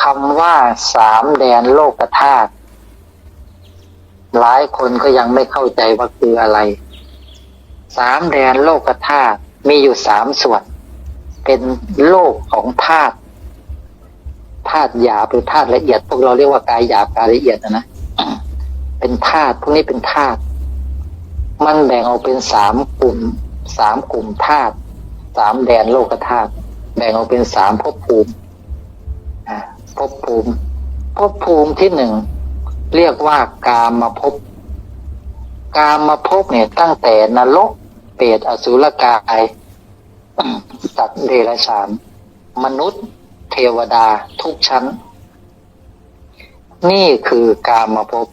คำว่าสามแดนโลกธาตุหลายคนก็ยังไม่เข้าใจว่าคืออะไร สามแดนโลกธาตุมีอยู่สามส่วน เป็นโลกของธาตุธาตุหยาบหรือธาตุละเอียด พวกเราเรียกว่ากายหยาบกายละเอียดนะนะเป็นธาตุพวกนี้เป็นธาตุมันแบ่งออกเป็นสามกลุ่มสามกลุ่มธาตุสามแดนโลกธาตุแบ่งออกเป็นสามภพภูมิ ภพภูมิภพภูมิที่หนึ่งเรียกว่ากามภพกามภพเนี่ยตั้งแต่นรกเปรตอสุรกายสัตว์เดรัจฉาน มนุษย์ เทวดาทุกชั้น นี่คือกามภพ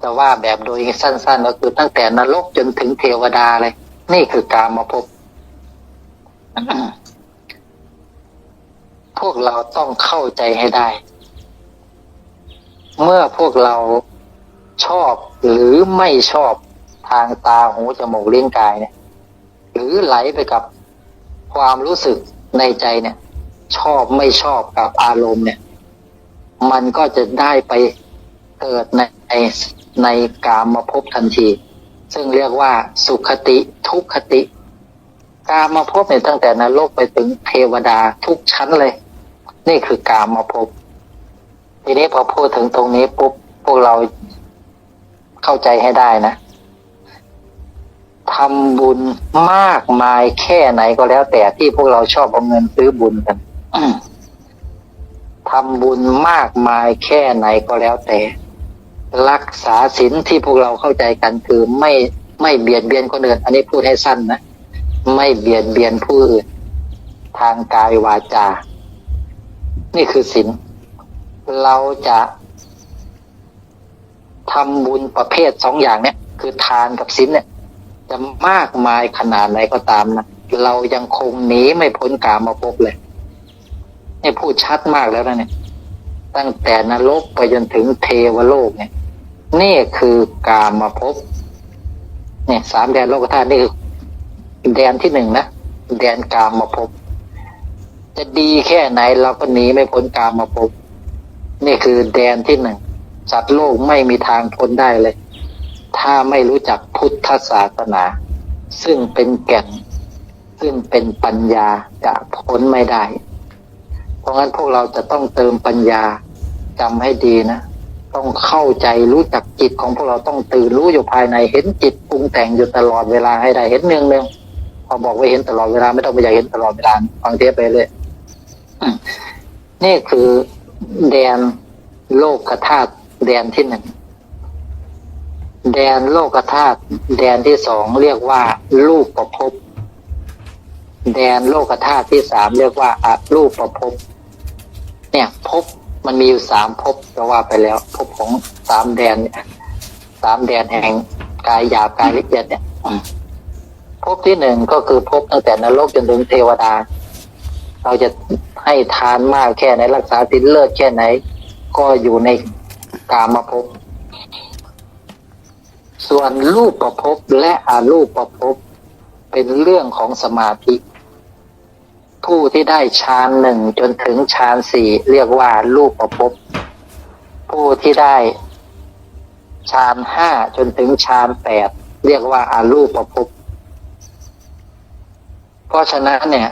แต่ว่าแบบโดยสั้นๆก็คือตั้งแต่นรกจนถึงเทวดาเลย นี่คือกามภพ พวกเราต้องเข้าใจให้ได้ เมื่อพวกเราชอบหรือไม่ชอบทางตาหูจมูกเลิ้นกายเนี่ย หรือไหลไปกับความรู้สึกในใจเนี่ย ชอบไม่ชอบกับอารมณ์เนี่ย มันก็จะได้ไปเกิดในในกามมาพบทันที ซึ่งเรียกว่าสุขติทุกขติ กามมาพบเนี่ยตั้งแต่นรกไปถึงเทวดาทุกชั้นเลย นี่คือกามมาพบ ทีนี้พอพูดถึงตรงนี้ปุ๊บพวกเราเข้าใจให้ได้นะทำบุญมากมายแค่ไหนก็แล้ว แต่ที่พวกเราชอบเอาเงินซื้อบุญกันทำบุญมากมายแค่ไหนก็แล้วแต่ รักษาศีลที่พวกเราเข้าใจกันคือไม่ไม่เบียดเบียนคนอื่น อันนี้พูดให้สั้นนะ ไม่เบียดเบียนผู้อื่น ทางกายวาจา นี่คือศีลเราจะทำบุญประเภทสองอย่างเนี่ย คือทานกับศีลเนี่ย จะมากมายขนาดไหนก็ตามนะเรายังคงหนีไม่พ้นกามาพบเลยนี่พูดชัดมากแล้วนะเนี่ย ตั้งแต่นรกไปจนถึงเทวโลกเนี่ย นี่คือกามาพบเนี่ยสามแดนโลกธาตุนี่คือแดนที่หนึ่งนะแดนกามาพบ จะดีแค่ไหนเราก็หนีไม่พ้นกามาพบนี่คือแดนที่หนึ่งสัตว์โลกไม่มีทางพ้นได้เลย ถ้าไม่รู้จักพุทธศาสนา ซึ่งเป็นแก่น ซึ่งเป็นปัญญาจะพ้นไม่ได้ เพราะงั้นพวกเราจะต้องเติมปัญญาจำให้ดีนะ ต้องเข้าใจรู้จักจิตของพวกเราต้องตื่นรู้อยู่ภายในเห็นจิตปรุงแต่งอยู่ตลอดเวลาให้ได้เห็นเนืองเนืองพอบอกว่าเห็นตลอดเวลาไม่ต้องไปอยากเห็นตลอดเวลาฟังเทปไปเลย นี่คือแดนโลกธาตุแดนที่หนึ่งแดนโลกธาตุแดนที่สองเรียกว่ารูปประพบแดนโลกธาตุที่สามเรียกว่าอารูปประพบเนี่ยภพมันมีอยู่สามภพก็ว่าไปแล้วภพของสามแดนเนี่ยสามแดนแห่งกายหยาบกายละเอียดเนี่ยอืมภพที่หนึ่งก็คือภพตั้งแต่นรกจนถึงเทวดา เราจะ ให้ทานมากแค่ไหนรักษาศีลเลิศแค่ไหน ก็อยู่ในกามภพส่วนรูปประพบและอารูปประพบเป็นเรื่องของสมาธิ ผู้ที่ได้ฌานหนึ่งจนถึงฌานสี่เรียกว่ารูปประพบผู้ที่ได้ฌานห้าจนถึงฌานแปดเรียกว่าอารูปประพบเพราะฉะนั้นเนี่ย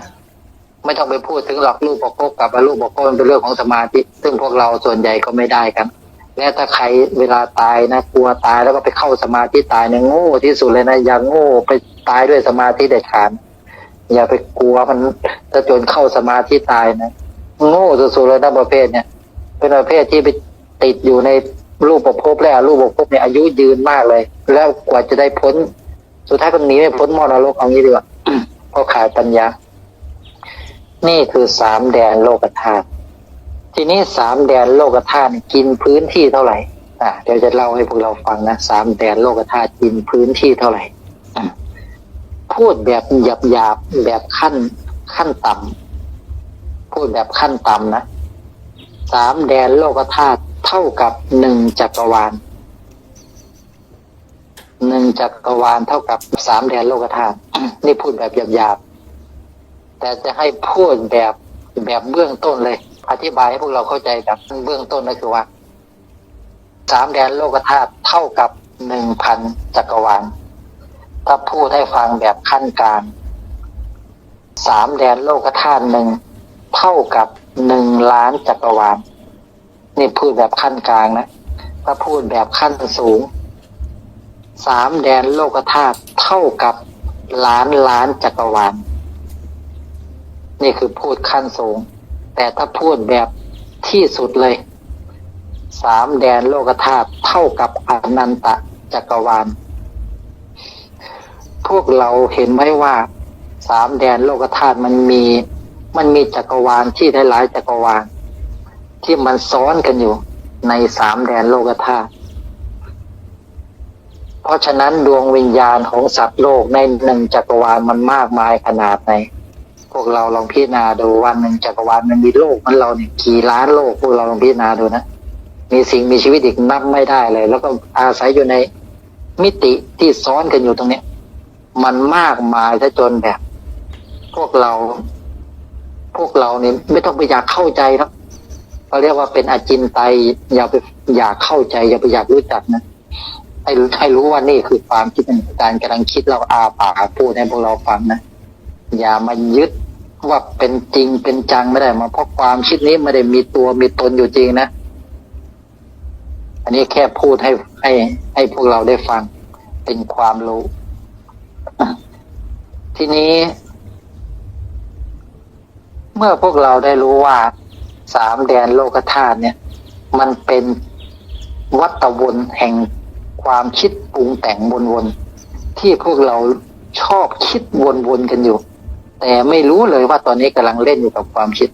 ไม่ต้องไปพูดถึงหรอกรูปประพบกับอรูปประพบมันเป็นเรื่องของสมาธิซึ่งพวกเราส่วนใหญ่ก็ไม่ได้กัน และถ้าใครเวลาตายนะกลัวตายแล้วก็ไปเข้าสมาธิตายเนี่ยโง่ที่สุดเลยนะอย่าโง่ไปตายด้วยสมาธิเด็ดขาดอย่าไปกลัวมันจะจนเข้าสมาธิตายนะโง่สุดๆเลยนะประเภทเนี่ย เป็นประเภทที่ไปติดอยู่ในรูปประพบและรูปประพบเนี่ยอายุยืนมากเลย แล้วกว่าจะได้พ้น สุดท้ายก็หนีไม่พ้นมรณรกเอางี้ดีกว่าเพราะขาดปัญญา นี่คือสามแดนโลกธาตุทีนี้สามแดนโลกธาตุกินพื้นที่เท่าไหร่อ่าเดี๋ยวจะเล่าให้พวกเราฟังนะสามแดนโลกธาตุกินพื้นที่เท่าไหร่พูดแบบหยาบหยาบๆแบบขั้นขั้นต่ำพูดแบบขั้นต่ำนะสามแดนโลกธาตุเท่ากับหนึ่งจักรวาลหนึ่งจักรวาลเท่ากับสามแดนโลกธาตุนี่พูดแบบหยาบหยาบๆ แต่จะให้พูดแบบแบบเบื้องต้นเลย อธิบายให้พวกเราเข้าใจแบบเบื้องต้นก็คือว่าสามแดนโลกธาตุเท่ากับหนึ่งพันจักรวาลถ้าพูดให้ฟังแบบขั้นกลางสามแดนโลกธาตุหนึ่งเท่ากับหนึ่งล้านจักรวาลนี่พูดแบบขั้นกลางนะถ้าพูดแบบขั้นสูงสามแดนโลกธาตุเท่ากับล้านล้านจักรวาล นี่คือพูดขั้นสูง แต่ถ้าพูดแบบที่สุดเลย สามแดนโลกธาตุเท่ากับอนันตจักรวาล พวกเราเห็นไหมว่า สามแดนโลกธาตุมันมี มันมีจักรวาลที่หลายๆจักรวาล ที่มันซ้อนกันอยู่ในสามแดนโลกธาตุเพราะฉะนั้นดวงวิญญาณของสัตว์โลกในหนึ่งจักรวาลมันมากมายขนาดไหน พวกเราลองพิจารณาดูวันหนึ่งจักรวาลมันมีโลกมันเราเนี่ยกี่ล้านโลกพวกเราลองพิจารณาดูนะมีสิ่งมีชีวิตอีกนับไม่ได้เลย แล้วก็อาศัยอยู่ในมิติที่ซ้อนกันอยู่ตรงเนี้ย มันมากมายซะจนแบบ พวกเรา พวกเราเนี่ยไม่ต้องไปอยากเข้าใจครับเขาเรียกว่าเป็นอาจินไตยอย่าไปอยากเข้าใจ อย่าไปอยากรู้จักนะให้รู้ให้รู้ว่านี่คือความคิดการกำลังคิดเราอาปากพูดให้พวกเราฟังนะอย่ามายึด ว่าเป็นจริงเป็นจังไม่ได้มาเพราะความคิดนี้ไม่ได้มีตัวมีตนอยู่จริงนะ อันนี้แค่พูดให้ให้ ให้พวกเราได้ฟังเป็นความรู้ ทีนี้ เมื่อพวกเราได้รู้ว่าสามแดนโลกธาตุเนี่ย มันเป็นวัตวนแห่งความคิดปรุงแต่งวนๆที่พวกเราชอบคิดวนๆกันอยู่ แต่ไม่รู้เลยว่าตอนนี้กำลังเล่นอยู่กับความคิด